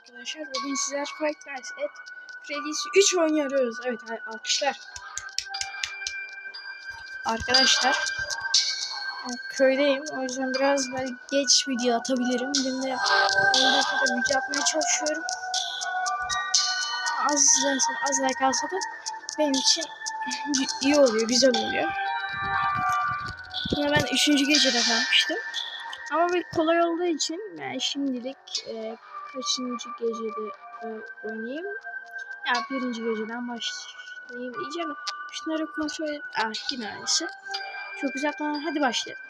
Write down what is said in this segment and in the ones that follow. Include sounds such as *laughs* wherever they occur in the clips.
arkadaşlar. Bugün sizler Five Nights at Freddy's 3 oynuyoruz. Evet alkışlar. Arkadaşlar ben köydeyim. O yüzden biraz böyle geç video atabilirim. Günde 10 dakikada video atmaya çalışıyorum. Az izlensin, az like alsa da benim için *laughs* iyi oluyor, güzel oluyor. Sonra ben 3. gecede kalmıştım. Ama bir kolay olduğu için ben şimdilik e, kaçıncı gecede e, oynayayım? Ya birinci geceden başlayayım diyeceğim. Şunları kontrol et. Ah yine aynısı. Çok tamam hadi başlayalım.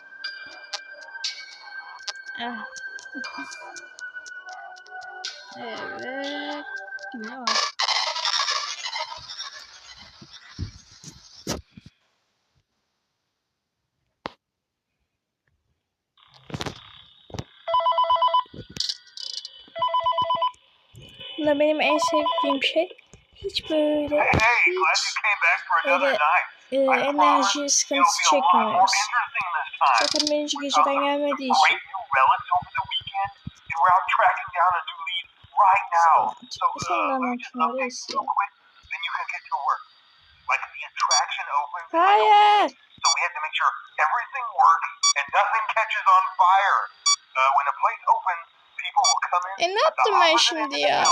Ah. *laughs* Evet. Ne var? Bunda benim en sevdiğim şey hiç böyle hiç böyle e, enerji sıkıntısı çekmiyoruz. Zaten ben hiç geceden gelmediği için. Senden hakkında istiyorum. Hayır. So we had to make sure everything works and nothing catches on fire. Uh, when a place opens, Enough to mention the uh,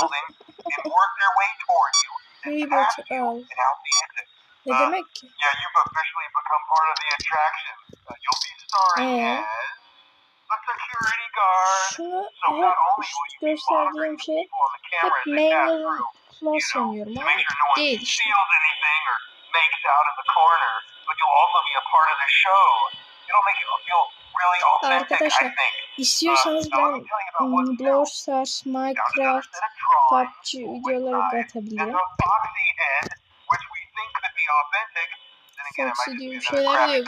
able to uh, make? Yeah, you've officially become part of the attraction. Uh, you'll be starring yeah. as a security guard. Makes out in the corner, but you'll also be a part of the show. It'll make you feel really authentic, I think. İstiyorsanız ben another Minecraft, PUBG videoları da atabilirim. Foxy be şeyler diyor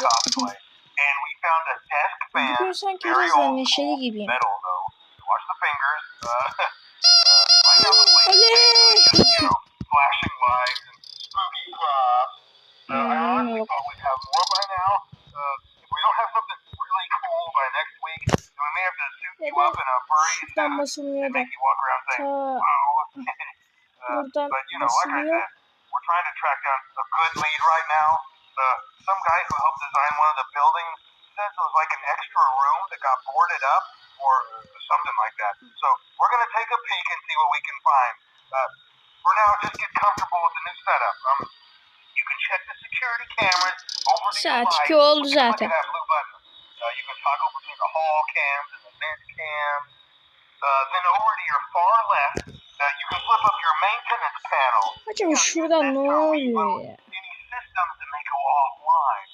Bugün sanki biraz da neşeli gibiyim. *laughs* then we may have to suit you up in a suit *laughs* and make you walk around saying, "Woo." *laughs* Uh, but you know, like I said, we're trying to track down a good lead right now. Uh, some guy who helped design one of the buildings says it was like an extra room that got boarded up or something like that. So we're gonna take a peek and see what we can find. Uh, for now, just get comfortable with the new setup. Um, you can check the security cameras over the Saat device. 2 oldu zaten. that blue button. Uh, you can toggle between the hall cams and the cams. Uh, then over to your far left, uh, you can flip up your maintenance panel. Acaba şurada ne oluyor ya? Any systems that may go offline.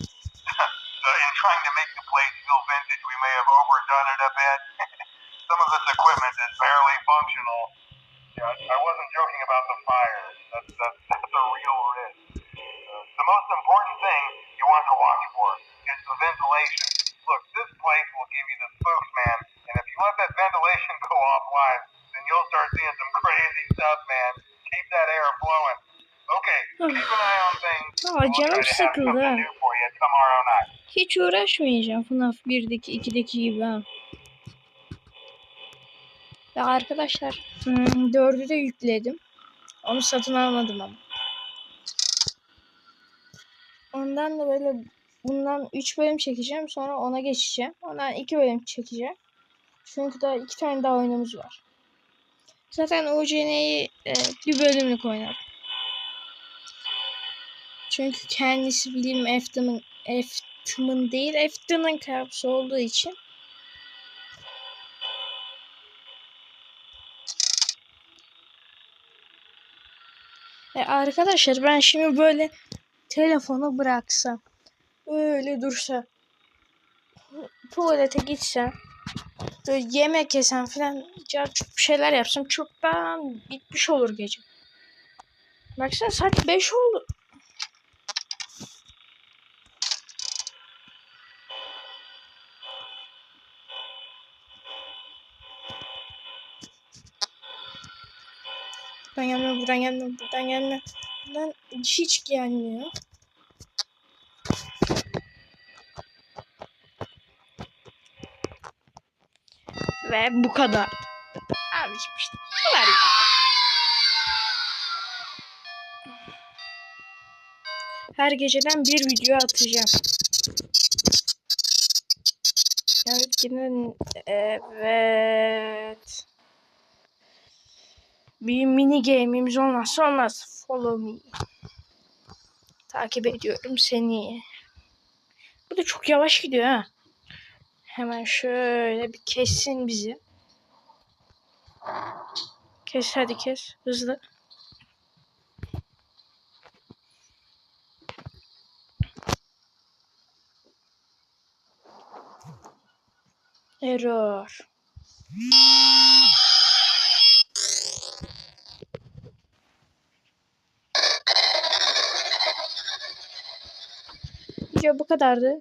uh, in trying to make the place feel vintage, we may have overdone it a bit. *laughs* Some of this equipment is barely functional. Yeah, I wasn't joking about the fire. That's, that's, that's a real risk. Uh, the most important thing you want to watch for is the ventilation. Look, this place will give you the spooks, man. And if you let that ventilation go offline, then you'll start seeing some *laughs* crazy stuff, man. Keep that air flowing. Okay, *sighs* keep an eye on things. Aa, canım sıkıldı. Hiç uğraşmayacağım FNAF 1'deki 2'deki gibi ha. Ya arkadaşlar hmm, 4'ü de yükledim. Onu satın almadım ama. Ondan da böyle bundan 3 bölüm çekeceğim sonra ona geçeceğim. Ondan 2 bölüm çekeceğim. Çünkü daha 2 tane daha oyunumuz var. Zaten UCN'yi e, bir bölümlük oynadım. Çünkü kendisi bilim Eftim'in Eftim'in değil Eftim'in kapısı olduğu için E arkadaşlar ben şimdi böyle telefonu bıraksam öyle dursa tuvalete gitsem böyle yemek yesem falan bir şeyler yapsam çoktan bitmiş olur gece. Baksana saat 5 oldu. Buradan gelmiyor, buradan gelmiyor, buradan gelmiyor. Buradan hiç gelmiyor. Ve bu kadar. Abiciğim işte. kadar ya. Her geceden bir video atacağım. Evet yine evet. Bir mini game'imiz olmazsa olmaz. Follow me. Takip ediyorum seni. Bu da çok yavaş gidiyor ha. Hemen şöyle bir kessin bizi. Kes hadi kes. Hızlı. Error. Video bu kadardı.